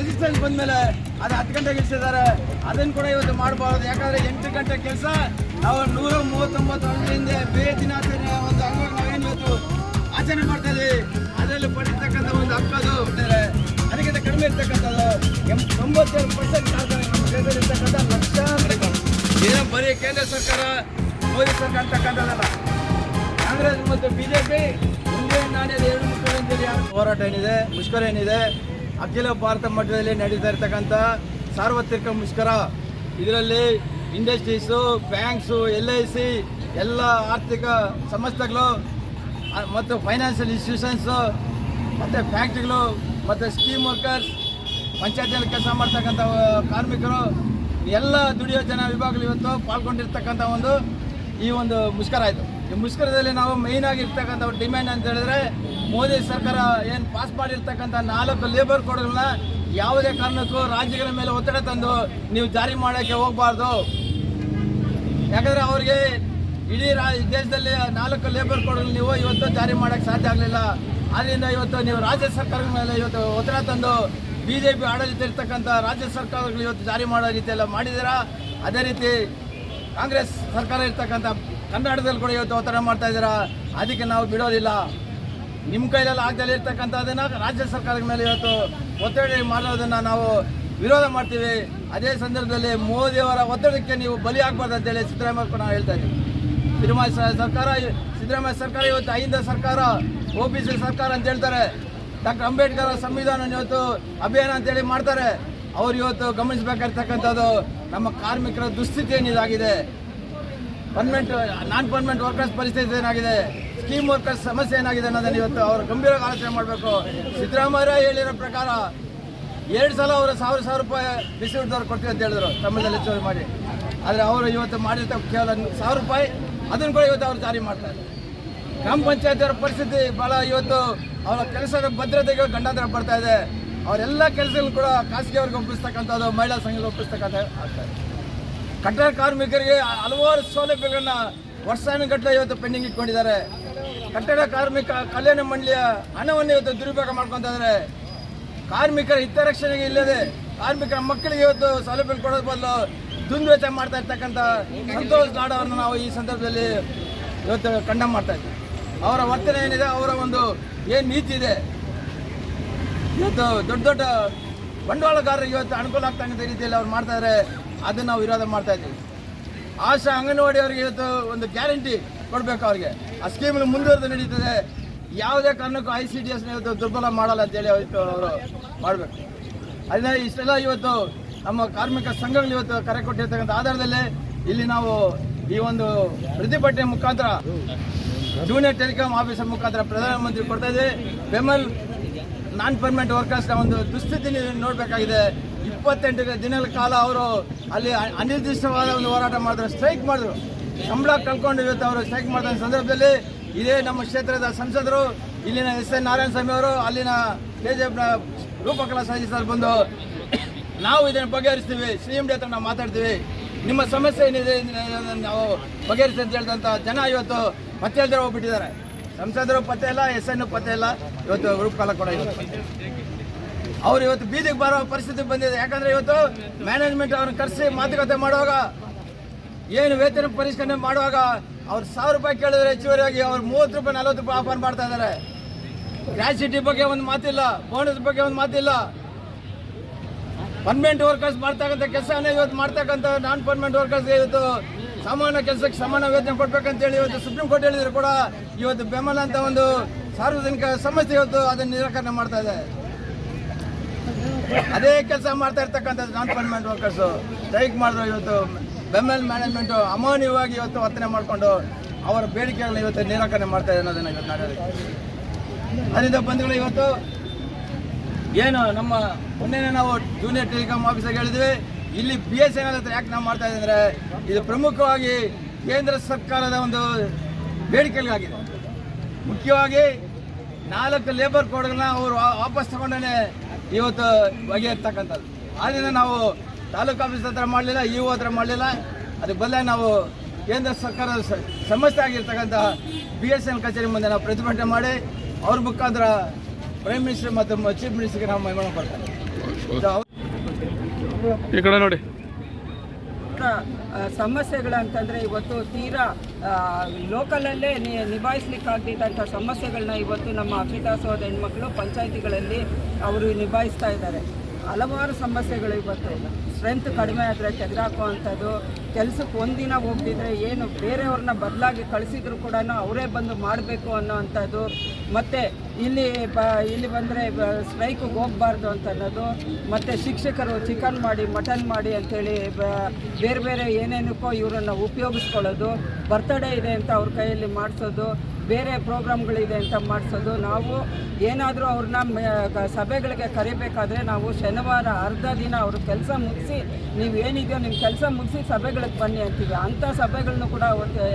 Resistance ಬಂದ್ಮೇಲೆ ಅದು ಹತ್ತು ಗಂಟೆಗೆ ಇಳಿಸಿದ್ದಾರೆ. ಅದನ್ನು ಕೂಡ ಇವತ್ತು ಮಾಡಬಾರ್ದು. ಯಾಕಂದ್ರೆ ಎಂಟು ಗಂಟೆ ಕೆಲಸ. ನಾವು ನೂರ ಮೂವತ್ತೊಂಬತ್ತು ಹಿಂದೆ ಬೇ ದಿನಾಚರಣೆ ಒಂದು ಅಂಗವಾಗಿ ನಾವೇನು ಇವತ್ತು ಆಚರಣೆ ಮಾಡ್ತಾ ಇದ್ದೀವಿ. ಅದರಲ್ಲಿ ಪಡಿರ್ತಕ್ಕಂಥ ಒಂದು ಹಕ್ಕದು ಅದಕ್ಕಿಂತ ಕಡಿಮೆ ಇರ್ತಕ್ಕಂಥದ್ದು ಎಂ ತೊಂಬತ್ತೇಳು ಪರ್ಸೆಂಟ್ ನಮ್ಮ ಇರ್ತಕ್ಕಂಥ ಲಕ್ಷಾಂತರ ಏನೋ ಬರೀ ಕೇಂದ್ರ ಸರ್ಕಾರ, ಮೋದಿ ಸರ್ಕಾರ ಅಂತಕ್ಕಂಥದ್ದಲ್ಲ. ಕಾಂಗ್ರೆಸ್ ಮತ್ತು ಬಿಜೆಪಿ ಮುಂದೆ ನಾಣ್ಯದ ಎರಡು ಯಾರು ಹೋರಾಟ ಏನಿದೆ, ಮುಷ್ಕರ ಏನಿದೆ ಅಖಿಲ ಭಾರತ ಮಟ್ಟದಲ್ಲಿ ನಡೀತಾ ಇರ್ತಕ್ಕಂಥ ಸಾರ್ವತ್ರಿಕ ಮುಷ್ಕರ. ಇದರಲ್ಲಿ industries banks L I C ಎಲ್ಲ ಆರ್ಥಿಕ ಸಂಸ್ಥೆಗಳು ಮತ್ತು ಫೈನಾನ್ಷಿಯಲ್ ಇನ್ಸ್ಟಿಟ್ಯೂಷನ್ಸು ಮತ್ತು ಫ್ಯಾಕ್ಟ್ರಿಗಳು ಮತ್ತು ಸ್ಕೀಮ್ ವರ್ಕರ್ಸ್ ಪಂಚಾಯತಿಯಲ್ಲಿ ಕೆಲಸ ಮಾಡ್ತಕ್ಕಂಥ ಕಾರ್ಮಿಕರು, ಎಲ್ಲ ದುಡಿಯೋ ಜನ ವಿಭಾಗಗಳು ಇವತ್ತು ಪಾಲ್ಗೊಂಡಿರ್ತಕ್ಕಂಥ ಒಂದು ಈ ಒಂದು ಮುಷ್ಕರ ಆಯಿತು. ಈ ಮುಷ್ಕರದಲ್ಲಿ ನಾವು ಮೇಯ್ನ್ ಆಗಿರ್ತಕ್ಕಂಥ ಡಿಮ್ಯಾಂಡ್ ಅಂತ ಹೇಳಿದ್ರೆ ಮೋದಿ ಸರ್ಕಾರ ಏನು ಪಾಸ್ ಮಾಡಿರ್ತಕ್ಕಂಥ ನಾಲ್ಕು ಲೇಬರ್ ಕೋಡ್ಗಳನ್ನ ಯಾವುದೇ ಕಾರಣಕ್ಕೂ ರಾಜ್ಯಗಳ ಮೇಲೆ ಒತ್ತಡ ತಂದು ನೀವು ಜಾರಿ ಮಾಡೋಕ್ಕೆ ಹೋಗಬಾರ್ದು. ಯಾಕಂದ್ರೆ ಅವ್ರಿಗೆ ಇಡೀ ರಾ ದೇಶದಲ್ಲಿ ನಾಲ್ಕು ಲೇಬರ್ ಕೋಡ್ಗಳು ನೀವು ಇವತ್ತು ಜಾರಿ ಮಾಡೋಕ್ಕೆ ಸಾಧ್ಯ ಆಗಲಿಲ್ಲ. ಆದ್ದರಿಂದ ಇವತ್ತು ನೀವು ರಾಜ್ಯ ಸರ್ಕಾರಗಳ ಮೇಲೆ ಇವತ್ತು ಒತ್ತಡ ತಂದು ಬಿ ಜೆ ಪಿ ಆಡಳಿತ ಇರ್ತಕ್ಕಂಥ ರಾಜ್ಯ ಸರ್ಕಾರಗಳು ಇವತ್ತು ಜಾರಿ ಮಾಡೋ ರೀತಿಯೆಲ್ಲ ಮಾಡಿದ್ದೀರಾ? ಅದೇ ರೀತಿ ಕಾಂಗ್ರೆಸ್ ಸರ್ಕಾರ ಇರ್ತಕ್ಕಂಥ ಕರ್ನಾಟಕದಲ್ಲಿ ಕೂಡ ಇವತ್ತು ಒತ್ತಡ ಮಾಡ್ತಾ ಇದ್ದೀರಾ? ಅದಕ್ಕೆ ನಾವು ಬಿಡೋದಿಲ್ಲ. ನಿಮ್ಮ ಕೈಲೆಲ್ಲ ಆಗದಲ್ಲಿ ಇರ್ತಕ್ಕಂಥದ್ದನ್ನ ರಾಜ್ಯ ಸರ್ಕಾರದ ಮೇಲೆ ಇವತ್ತು ಒತ್ತಡ ಮಾಡೋದನ್ನು ನಾವು ವಿರೋಧ ಮಾಡ್ತೀವಿ. ಅದೇ ಸಂದರ್ಭದಲ್ಲಿ ಮೋದಿಯವರ ಒತ್ತಡಕ್ಕೆ ನೀವು ಬಲಿ ಆಗಬಾರ್ದು ಅಂತೇಳಿ ಸಿದ್ದರಾಮಯ್ಯ ನಾವು ಹೇಳ್ತಾ ಇದ್ದೀವಿ ಸಿದ್ದರಾಮಯ್ಯ ಸರ್ಕಾರ ಸಿದ್ದರಾಮಯ್ಯ ಸರ್ಕಾರ ಇವತ್ತು ಐಂದ ಸರ್ಕಾರ ಒ ಪಿ ಸಿ ಸರ್ಕಾರ ಅಂತ ಹೇಳ್ತಾರೆ. ಡಾಕ್ಟರ್ ಅಂಬೇಡ್ಕರ್ ಅವರ ಸಂವಿಧಾನ ಇವತ್ತು ಅಭಿಯಾನ ಅಂತೇಳಿ ಮಾಡ್ತಾರೆ. ಅವ್ರು ಇವತ್ತು ಗಮನಿಸಬೇಕಾಗಿರ್ತಕ್ಕಂಥದ್ದು ನಮ್ಮ ಕಾರ್ಮಿಕರ ದುಸ್ಥಿತಿ ಏನಿದಾಗಿದೆ. ಪರ್ಮನೆಂಟ್ ನಾನ್ ಪರ್ಮನೆಂಟ್ ವರ್ಕರ್ಸ್ ಪರಿಸ್ಥಿತಿ ಏನಾಗಿದೆ? ಸ್ಕೀಮ್ ವರ್ಕರ್ಸ್ ಸಮಸ್ಯೆ ಏನಾಗಿದೆ ಅನ್ನೋದನ್ನ ಇವತ್ತು ಅವರು ಗಂಭೀರವಾಗಿ ಆಲೋಚನೆ ಮಾಡಬೇಕು. ಸಿದ್ದರಾಮಯ್ಯ ಹೇಳಿರೋ ಪ್ರಕಾರ ಎರಡು ಸಲ ಅವರು ಸಾವಿರ ಸಾವಿರ ರೂಪಾಯಿ ರಿಸೀವ್ದವ್ರು ಕೊಡ್ತೀವಿ ಅಂತ ಹೇಳಿದ್ರು. ತಮ್ಮದಲ್ಲಿ ಹೆಚ್ಚುವರಿ ಮಾಡಿ. ಆದರೆ ಅವರು ಇವತ್ತು ಮಾಡಿರ್ತ ಕೇವಲ ಸಾವಿರ ರೂಪಾಯಿ, ಅದನ್ನು ಕೂಡ ಇವತ್ತು ಅವರು ಜಾರಿ ಮಾಡ್ತಾರೆ ಗ್ರಾಮ ಪಂಚಾಯತಿಯವರ ಪರಿಸ್ಥಿತಿ ಭಾಳ ಇವತ್ತು ಅವರ ಕೆಲಸದ ಭದ್ರತೆಗೆ ಗಂಡಾಂತರ ಬರ್ತಾ ಇದೆ. ಅವರೆಲ್ಲ ಕೆಲಸಗಳು ಕೂಡ ಖಾಸಗಿಯವ್ರಿಗೆ ಒಪ್ಪಿಸ್ತಕ್ಕಂಥದ್ದು, ಮಹಿಳಾ ಸಂಘಕ್ಕೆ ಒಪ್ಪಿಸ್ತಕ್ಕಂಥ ಆಗ್ತದೆ ಕಟ್ಟಡ ಕಾರ್ಮಿಕರಿಗೆ ಹಲವಾರು ಸೌಲಭ್ಯಗಳನ್ನ ವರ್ಷಾನುಗಟ್ಟಲೆ ಇವತ್ತು ಪೆಂಡಿಂಗ್ ಇಟ್ಕೊಂಡಿದ್ದಾರೆ. ಕಟ್ಟಡ ಕಾರ್ಮಿಕ ಕಲ್ಯಾಣ ಮಂಡಳಿಯ ಹಣವನ್ನು ಇವತ್ತು ದುರುಪಯೋಗ ಮಾಡ್ಕೊತಾ ಇದ್ದಾರೆ. ಕಾರ್ಮಿಕರ ಹಿತರಕ್ಷಣೆಗೆ ಇಲ್ಲದೆ ಕಾರ್ಮಿಕರ ಮಕ್ಕಳಿಗೆ ಇವತ್ತು ಸೌಲಭ್ಯ ಕೊಡೋದ್ ಬದಲು ದುಂದುವೆಚ್ಚ ಮಾಡ್ತಾ ಇರ್ತಕ್ಕಂತ ಸಂತೋಷ್ ಲಾಡ್ ಅವರನ್ನು ನಾವು ಈ ಸಂದರ್ಭದಲ್ಲಿ ಇವತ್ತು ಕಂಡಮ್ ಮಾಡ್ತಾ ಇದ್ದೀವಿ ಅವರ ವರ್ತನೆ ಏನಿದೆ, ಅವರ ಒಂದು ಏನು ನೀತಿ ಇದೆ, ಇವತ್ತು ದೊಡ್ಡ ದೊಡ್ಡ ಬಂಡವಾಳಗಾರರಿಗೆ ಇವತ್ತು ಅನುಕೂಲ ಆಗ್ತಕ್ಕಂಥ ರೀತಿಯಲ್ಲಿ ಅವ್ರು ಮಾಡ್ತಾ ಇದ್ದಾರೆ. ಅದನ್ನು ನಾವು ವಿರೋಧ ಮಾಡ್ತಾ ಇದ್ದೀವಿ. ಆಶಾ ಅಂಗನವಾಡಿ ಅವರಿಗೆ ಇವತ್ತು ಒಂದು ಗ್ಯಾರಂಟಿ ಕೊಡಬೇಕು ಅವ್ರಿಗೆ. ಆ ಸ್ಕೀಮ್ ಮುಂದುವರೆದು ನಡೀತದೆ. ಯಾವುದೇ ಕಾರಣಕ್ಕೂ ಐ ಸಿ ಡಿ ಎಸ್ ಇವತ್ತು ದುರ್ಬಲ ಮಾಡಲ್ಲ ಅಂತೇಳಿ ಅವರು ಮಾಡಬೇಕು. ಅದನ್ನ ಇಷ್ಟೆಲ್ಲ ಇವತ್ತು ನಮ್ಮ ಕಾರ್ಮಿಕ ಸಂಘಗಳು ಇವತ್ತು ಕರೆ ಕೊಟ್ಟಿರ್ತಕ್ಕಂಥ ಆಧಾರದಲ್ಲಿ ಇಲ್ಲಿ ನಾವು ಈ ಒಂದು ಪ್ರತಿಭಟನೆ ಮುಖಾಂತರ ಜೂನಿಯರ್ ಟೆಲಿಕಾಂ ಆಫೀಸರ್ ಮುಖಾಂತರ ಪ್ರಧಾನಮಂತ್ರಿ ಕೊಡ್ತಾ ಇದ್ದೀವಿ. ಬೆಮಲ್ ನಾನ್ ಪರ್ಮನೆಂಟ್ ವರ್ಕರ್ಸ್ನ ಒಂದು ದುಸ್ಥಿತಿ ನೋಡಬೇಕಾಗಿದೆ. ಇಪ್ಪತ್ತೆಂಟು ದಿನಗಳ ಕಾಲ ಅವರು ಅಲ್ಲಿ ಅನಿರ್ದಿಷ್ಟವಾದ ಒಂದು ಹೋರಾಟ ಮಾಡಿದ್ರು, ಸ್ಟ್ರೈಕ್ ಮಾಡಿದ್ರು. ಸಂಬಳ ಕಳ್ಕೊಂಡು ಇವತ್ತು ಅವರು ಸ್ಟ್ರೈಕ್ ಮಾಡಿದ ಸಂದರ್ಭದಲ್ಲಿ ಇದೇ ನಮ್ಮ ಕ್ಷೇತ್ರದ ಸಂಸದರು, ಇಲ್ಲಿನ ಎಸ್ ಎನ್ ನಾರಾಯಣ ಸ್ವಾಮಿ ಅವರು, ಅಲ್ಲಿನ ಕೆ ಜೆ ಎಫ್ನ ರೂಪಕಲಾ ಸದಸ್ಯರು ಬಂದು, ನಾವು ಇದನ್ನು ಬಗೆಹರಿಸ್ತೀವಿ ಸಿ ಎಂ ಡಿ ಹತ್ರ ನಾವು ಮಾತಾಡ್ತೀವಿ. ನಿಮ್ಮ ಸಮಸ್ಯೆ ಏನಿದೆ ನಾವು ಬಗೆಹರಿಸಿ ಅಂತ ಹೇಳಿದಂಥ ಜನ ಇವತ್ತು ಪತ್ತೆ ಹೋಗ್ಬಿಟ್ಟಿದ್ದಾರೆ. ಸಂಸದರು ಪತ್ತೆ ಇಲ್ಲ, ಎಸ್ ಎನ್ ಪತ್ತೆ ಇಲ್ಲ, ಇವತ್ತು ರೂಪಕಲಾ ಕೂಡ ಇವತ್ತು. ಅವ್ರು ಇವತ್ತು ಬೀದಿಗೆ ಬರೋ ಪರಿಸ್ಥಿತಿ ಬಂದಿದೆ. ಯಾಕಂದ್ರೆ ಇವತ್ತು ಮ್ಯಾನೇಜ್ಮೆಂಟ್ ಅವ್ರನ್ನ ಕರೆಸಿ ಮಾತುಕತೆ ಮಾಡುವಾಗ, ಏನು ವೇತನ ಪರಿಷ್ಕರಣೆ ಮಾಡುವಾಗ ಅವ್ರು ಸಾವಿರ ರೂಪಾಯಿ ಕೇಳಿದ್ರೆ ಹೆಚ್ಚುವರಿಯಾಗಿ ಅವ್ರು ಮೂವತ್ತು ರೂಪಾಯಿ, ನಲ್ವತ್ತು ರೂಪಾಯಿ ಆಫರ್ ಮಾಡ್ತಾ ಇದ್ದಾರೆ. ಗ್ರಾಚ್ಯುಟಿ ಬಗ್ಗೆ ಒಂದು ಮಾತಿಲ್ಲ ಬೋನಸ್ ಬಗ್ಗೆ ಒಂದು ಮಾತಿಲ್ಲ. ಪರ್ಮನೆಂಟ್ ವರ್ಕರ್ಸ್ ಮಾಡ್ತಕ್ಕಂಥ ಕೆಲಸನೇ ಇವತ್ತು ಮಾಡ್ತಕ್ಕಂಥ ನಾನ್ ಪರ್ಮನೆಂಟ್ ವರ್ಕರ್ಸ್ ಇವತ್ತು ಸಮಾನ ಕೆಲಸಕ್ಕೆ ಸಮಾನ ವೇತನ ಕೊಡ್ಬೇಕಂತೇಳಿ ಇವತ್ತು ಸುಪ್ರೀಂ ಕೋರ್ಟ್ ಹೇಳಿದ್ರು ಕೂಡ ಇವತ್ತು ಬೆಂಬಲ ಅಂತ ಒಂದು ಸಾರ್ವಜನಿಕ ಸಮಸ್ಯೆ ಇವತ್ತು ಅದನ್ನು ನಿರಾಕರಣೆ ಮಾಡ್ತಾ ಇದೆ. ಅದೇ ಕೆಲಸ ಮಾಡ್ತಾ ಇರ್ತಕ್ಕಂಥದ್ದು ನಾನ್ ಪರ್ಮನೆಂಟ್ ವರ್ಕರ್ಸು ಸ್ಟ್ರೈಕ್ ಮಾಡಿದ್ರು ಇವತ್ತು. ಬೆಮ್ಮೆಲ್ ಮ್ಯಾನೇಜ್ಮೆಂಟು ಅಮಾನ್ಯವಾಗಿ ಇವತ್ತು ವರ್ತನೆ ಮಾಡಿಕೊಂಡು ಅವರ ಬೇಡಿಕೆಗಳನ್ನ ಇವತ್ತು ನಿರಾಕರಣೆ ಮಾಡ್ತಾ ಇದೆ ಅನ್ನೋದನ್ನ ಇವತ್ತು ನಾನು ಅದರಿಂದ ಬಂಧುಗಳು, ಇವತ್ತು ಏನು ನಮ್ಮ ಮೊನ್ನೆ ನಾವು ಜೂನಿಯರ್ ಟೆಲಿಕಾಂ ಆಫೀಸರ್ಗೆ ಹೇಳಿದ್ವಿ, ಇಲ್ಲಿ ಬಿ ಎಸ್ ಎನ್ ಹತ್ರ ಯಾಕೆ ನಾವು ಮಾಡ್ತಾ ಅಂದರೆ ಇದು ಪ್ರಮುಖವಾಗಿ ಕೇಂದ್ರ ಸರ್ಕಾರದ ಒಂದು ಬೇಡಿಕೆಗಳಾಗಿದೆ. ಮುಖ್ಯವಾಗಿ ನಾಲ್ಕು ಲೇಬರ್ ಕೋಡ್ಗಳನ್ನ ಅವರು ವಾಪಸ್ ತಗೊಂಡೇ ಇವತ್ತು ಬಗೆಹರ್ತಕ್ಕಂಥದ್ದು. ಆದ್ದರಿಂದ ನಾವು ತಾಲೂಕು ಆಫೀಸ್ ಹತ್ರ ಮಾಡಲಿಲ್ಲ, ಇ ಹತ್ರ ಮಾಡಲಿಲ್ಲ. ಅದಕ್ಕೆ ಬದಲಾಗಿ ನಾವು ಕೇಂದ್ರ ಸರ್ಕಾರದ ಸಮಸ್ಯೆ ಆಗಿರ್ತಕ್ಕಂಥ ಬಿ ಎಸ್ ಎನ್ ಕಚೇರಿ ಮುಂದೆ ನಾವು ಪ್ರತಿಭಟನೆ ಮಾಡಿ, ಅವ್ರ ಮುಖಾಂತರ ಪ್ರೈಮ್ ಮಿನಿಸ್ಟರ್ ಮತ್ತು ಚೀಫ್ ಮಿನಿಸ್ಟರ್ಗೆ ನಾವು ಮೈಮಾನ ಕೊಡ್ತಾರೆ ಈ ಕಡೆ ನೋಡಿ. ಆ, ಸಮಸ್ಯೆಗಳಂತಂದರೆ ಇವತ್ತು ತೀರಾ ಲೋಕಲಲ್ಲೇ ನಿ ನಿಭಾಯಿಸ್ಲಿಕ್ಕಾಗದಿದ್ದಂಥ ಸಮಸ್ಯೆಗಳನ್ನ ಇವತ್ತು ನಮ್ಮ ಅಭಿದಾಸವಾದ ಹೆಣ್ಮಕ್ಳು ಪಂಚಾಯಿತಿಗಳಲ್ಲಿ ಅವರು ನಿಭಾಯಿಸ್ತಾ ಇದ್ದಾರೆ. ಹಲವಾರು ಸಮಸ್ಯೆಗಳು ಇವತ್ತು ಸ್ಟ್ರೆಂತ್ ಕಡಿಮೆ ಆದರೆ ತೆಗೆದಾಕುವಂಥದ್ದು ಕೆಲಸಕ್ಕೆ ಒಂದಿನ ಹೋಗ್ತಿದ್ರೆ ಏನು ಬೇರೆಯವ್ರನ್ನ ಬದಲಾಗಿ ಕಳಿಸಿದ್ರು ಕೂಡ ಅವರೇ ಬಂದು ಮಾಡಬೇಕು ಅನ್ನೋವಂಥದ್ದು, ಮತ್ತು ಇಲ್ಲಿ ಬ, ಇಲ್ಲಿ ಬಂದರೆ ಸ್ಟ್ರೈಕಿಗೆ ಹೋಗಬಾರ್ದು ಅಂತ ಅನ್ನೋದು ಮತ್ತು ಶಿಕ್ಷಕರು ಚಿಕನ್ ಮಾಡಿ, ಮಟನ್ ಮಾಡಿ ಅಂಥೇಳಿ ಬೇರೆ ಬೇರೆ ಏನೇನಕ್ಕೋ ಇವರನ್ನು ಉಪಯೋಗಿಸ್ಕೊಳ್ಳೋದು, ಬರ್ತಡೇ ಇದೆ ಅಂತ ಅವ್ರ ಕೈಯಲ್ಲಿ ಮಾಡಿಸೋದು ಬೇರೆ ಪ್ರೋಗ್ರಾಮ್ಗಳಿದೆ ಅಂತ ಮಾಡಿಸೋದು. ನಾವು ಏನಾದರೂ ಅವ್ರನ್ನ ಸಭೆಗಳಿಗೆ ಕರಿಬೇಕಾದ್ರೆ ನಾವು ಶನಿವಾರ ಅರ್ಧ ದಿನ ಅವ್ರ ಕೆಲಸ ಮುಗಿಸಿ, ನೀವು ಏನಿದೆಯೋ ನಿಮ್ಮ ಕೆಲಸ ಮುಗಿಸಿ ಸಭೆಗಳಿಗೆ ಬನ್ನಿ ಅಂತೀವಿ. ಅಂಥ ಸಭೆಗಳನ್ನು ಕೂಡ ಅವತ್ತು,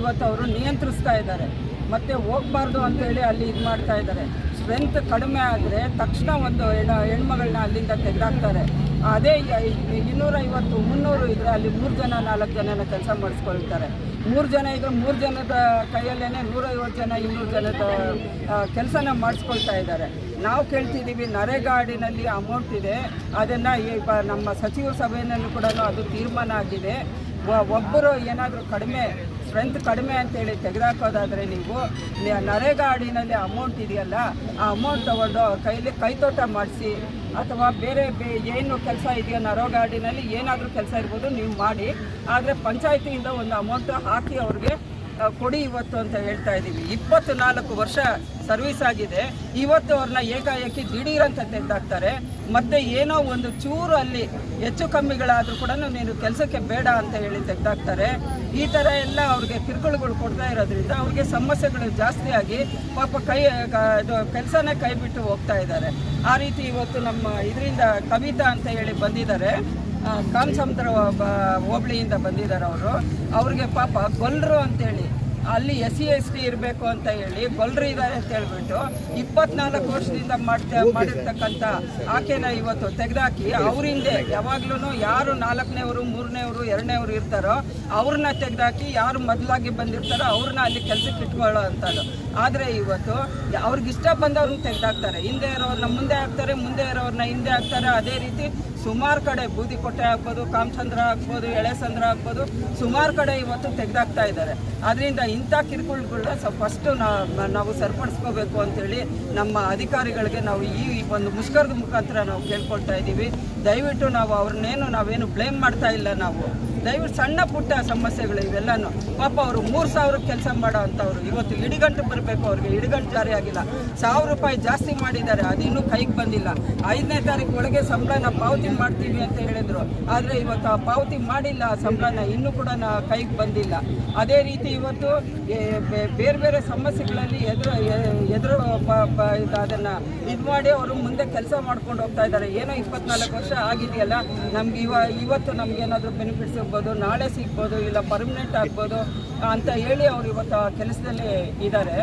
ಇವತ್ತು ಅವರು ನಿಯಂತ್ರಿಸ್ತಾ ಇದ್ದಾರೆ. ಮತ್ತು ಹೋಗಬಾರ್ದು ಅಂತೇಳಿ ಅಲ್ಲಿ ಇದು ಮಾಡ್ತಾ ಇದ್ದಾರೆ. ಸ್ಟ್ರೆಂತ್ ಕಡಿಮೆ ಆದರೆ ತಕ್ಷಣ ಒಂದು ಹೆಣ್ಣು ಹೆಣ್ಮಗಳನ್ನ ಅಲ್ಲಿಂದ ತೆಗೆದಾಕ್ತಾರೆ. ಅದೇ ಇನ್ನೂರೈವತ್ತು, ಮುನ್ನೂರು ಇದ್ದರೆ ಅಲ್ಲಿ ಮೂರು ಜನ, ನಾಲ್ಕು ಜನನ ಕೆಲಸ ಮಾಡಿಸ್ಕೊಳ್ತಾರೆ. ಮೂರು ಜನ ಇದ್ದರು ಮೂರು ಜನದ ಕೈಯಲ್ಲೇ ನೂರೈವತ್ತು ಜನ ಇನ್ನೂರು ಜನದ ಕೆಲಸನ ಮಾಡಿಸ್ಕೊಳ್ತಾ ಇದ್ದಾರೆ. ನಾವು ಕೇಳ್ತಿದ್ದೀವಿ, ನರೇಗಾಡಿನಲ್ಲಿ ಅಮೌಂಟ್ ಇದೆ. ಅದನ್ನು ಈಗ ನಮ್ಮ ಸಚಿವ ಸಭೆಯಲ್ಲೂ ಕೂಡ ಅದು ತೀರ್ಮಾನ ಆಗಿದೆ. ಒಬ್ಬರು ಏನಾದರೂ ಕಡಿಮೆ ಸ್ಟ್ರೆಂತ್ ಕಡಿಮೆ ಅಂತೇಳಿ ತೆಗೆದಾಕೋದಾದರೆ ನೀವು ನರೇಗಾ ಅಡಿನಲ್ಲಿ ಅಮೌಂಟ್ ಇದೆಯಲ್ಲ, ಆ ಅಮೌಂಟ್ ತಗೊಂಡು ಅವ್ರ ಕೈಲಿ ಕೈತೋಟ ಮಾಡಿಸಿ, ಅಥವಾ ಬೇರೆ ಬೇ, ಏನು ಕೆಲಸ ಇದೆಯೋ ನರೋಗಾಡಿನಲ್ಲಿ ಏನಾದರೂ ಕೆಲಸ ಇರ್ಬೋದು, ನೀವು ಮಾಡಿ, ಆದರೆ ಪಂಚಾಯತಿಯಿಂದ ಒಂದು ಅಮೌಂಟ್ ಹಾಕಿ ಅವ್ರಿಗೆ ಕೊಡಿ ಇವತ್ತು ಅಂತ ಹೇಳ್ತಾ ಇದ್ದೀವಿ. ಇಪ್ಪತ್ತು ನಾಲ್ಕು ವರ್ಷ ಸರ್ವಿಸ್ ಆಗಿದೆ. ಇವತ್ತು ಅವ್ರನ್ನ ಏಕಾಏಕಿ ದಿಢೀರಂತ ತೆಗೆದಾಕ್ತಾರೆ. ಮತ್ತೆ ಏನೋ ಒಂದು ಚೂರು ಅಲ್ಲಿ ಹೆಚ್ಚು ಕಮ್ಮಿಗಳಾದರೂ ಕೂಡ ನೀನು ಕೆಲಸಕ್ಕೆ ಬೇಡ ಅಂತ ಹೇಳಿ ತೆಗೆದಾಕ್ತಾರೆ. ಈ ಥರ ಎಲ್ಲ ಅವ್ರಿಗೆ ಕಿರುಕುಳಗಳು ಕೊಡ್ತಾ ಇರೋದ್ರಿಂದ ಅವ್ರಿಗೆ ಸಮಸ್ಯೆಗಳು ಜಾಸ್ತಿ ಆಗಿ ಪಾಪ ಕೈ ಕೆಲಸನೇ ಕೈ ಬಿಟ್ಟು ಹೋಗ್ತಾ ಇದ್ದಾರೆ. ಆ ರೀತಿ ಇವತ್ತು ನಮ್ಮ ಇದರಿಂದ ಕವಿತಾ ಅಂತ ಹೇಳಿ ಬಂದಿದ್ದಾರೆ. ಕಾಮಸಮುದ್ರ ಹೋಬಳಿಯಿಂದ ಬಂದಿದ್ದಾರೆ ಅವರು. ಅವ್ರಿಗೆ ಪಾಪ ಗೊಲ್ಲರು ಅಂತೇಳಿ, ಅಲ್ಲಿ ಎಸ್ ಸಿ ಎಸ್ ಟಿ ಇರಬೇಕು ಅಂತ ಹೇಳಿ ಗೊಲ್ಲರು ಇದ್ದಾರೆ ಅಂತ ಹೇಳ್ಬಿಟ್ಟು ಇಪ್ಪತ್ನಾಲ್ಕು ವರ್ಷದಿಂದ ಮಾಡ್ತಾ ಮಾಡಿರ್ತಕ್ಕಂಥ ಆಕೆನ ಇವತ್ತು ತೆಗೆದಾಕಿ ಅವರಿಂದ ಯಾವಾಗ್ಲೂ ಯಾರು ನಾಲ್ಕನೇವರು, ಮೂರನೇವರು, ಎರಡನೇವರು ಇರ್ತಾರೋ ಅವ್ರನ್ನ ತೆಗೆದಾಕಿ ಯಾರು ಮೊದಲಾಗಿ ಬಂದಿರ್ತಾರೋ ಅವ್ರನ್ನ ಅಲ್ಲಿ ಕೆಲಸಕ್ಕೆ ಇಟ್ಕೊಳ್ಳೋ ಅಂಥದ್ದು. ಆದರೆ ಇವತ್ತು ಅವ್ರಿಗಿಷ್ಟ ಬಂದವ್ರನ್ನ ತೆಗೆದಾಕ್ತಾರೆ. ಹಿಂದೆ ಇರೋರನ್ನ ಮುಂದೆ ಹಾಕ್ತಾರೆ, ಮುಂದೆ ಇರೋರನ್ನ ಹಿಂದೆ ಹಾಕ್ತಾರೆ. ಅದೇ ರೀತಿ ಸುಮಾರು ಕಡೆ ಬೂದಿಕೊಟ್ಟೆ ಹಾಕ್ಬೋದು, ಕಾಮಚಂದ್ರ ಹಾಕ್ಬೋದು, ಎಳೆಸಂದ್ರ ಹಾಕ್ಬೋದು, ಸುಮಾರು ಕಡೆ ಇವತ್ತು ತೆಗೆದಾಕ್ತಾ ಇದ್ದಾರೆ. ಅದರಿಂದ ಇಂಥ ಕಿರುಕುಳಗಳನ್ನ ಸ್ವಲ್ಪ ಫಸ್ಟು ನಾವು ಸರಿಪಡಿಸ್ಕೋಬೇಕು ಅಂತೇಳಿ ನಮ್ಮ ಅಧಿಕಾರಿಗಳಿಗೆ ನಾವು ಈ ಒಂದು ಮುಷ್ಕರದ ಮುಖಾಂತರ ನಾವು ಕೇಳ್ಕೊಳ್ತಾ ಇದ್ದೀವಿ. ದಯವಿಟ್ಟು ನಾವು ಅವ್ರನ್ನೇನು ನಾವೇನು ಬ್ಲೇಮ್ ಮಾಡ್ತಾ ಇಲ್ಲ ನಾವು. ದಯವಿಟ್ಟು ಸಣ್ಣ ಪುಟ್ಟ ಸಮಸ್ಯೆಗಳು ಇವೆಲ್ಲನೂ. ಪಾಪ ಅವರು ಮೂರು ಸಾವಿರ ಕೆಲಸ ಮಾಡೋ ಅಂಥವ್ರು ಇವತ್ತು ಇಡಿಗಂಟು ಬರಬೇಕು ಅವ್ರಿಗೆ, ಇಡಿಗಂಟು ಜಾರಿ ಆಗಿಲ್ಲ. ಸಾವಿರ ರೂಪಾಯಿ ಜಾಸ್ತಿ ಮಾಡಿದ್ದಾರೆ ಅದಿನ್ನೂ ಕೈಗೆ ಬಂದಿಲ್ಲ. ಐದನೇ ತಾರೀಕು ಒಳಗೆ ಸಂಬಳನ ಪಾವತಿ ಮಾಡ್ತೀವಿ ಅಂತ ಹೇಳಿದರು. ಆದರೆ ಇವತ್ತು ಆ ಪಾವತಿ ಮಾಡಿಲ್ಲ, ಆ ಸಂಬಳನ ಇನ್ನೂ ಕೂಡ ಕೈಗೆ ಬಂದಿಲ್ಲ. ಅದೇ ರೀತಿ ಇವತ್ತು ಬೇರೆ ಬೇರೆ ಸಮಸ್ಯೆಗಳಲ್ಲಿ ಎದುರು ಎದುರು ಅದನ್ನು ಇದು ಮಾಡಿ ಅವರು ಮುಂದೆ ಕೆಲಸ ಮಾಡ್ಕೊಂಡು ಹೋಗ್ತಾ ಇದ್ದಾರೆ. ಏನೋ ಇಪ್ಪತ್ನಾಲ್ಕು ವರ್ಷ ಆಗಿದೆಯಲ್ಲ, ನಮ್ಗೆ ಇವ, ಇವತ್ತು ನಮ್ಗೆ ಏನಾದರೂ ಬೆನಿಫಿಟ್ಸ್ ಸಿಗ್ಬೋದು ನಾಳೆ ಸಿಗ್ಬೋದು ಇಲ್ಲ ಪರ್ಮನೆಂಟ್ ಆಗ್ಬೋದು ಅಂತ ಹೇಳಿ ಅವ್ರು ಇವತ್ತು ಕೆಲಸದಲ್ಲಿ ಇದ್ದಾರೆ.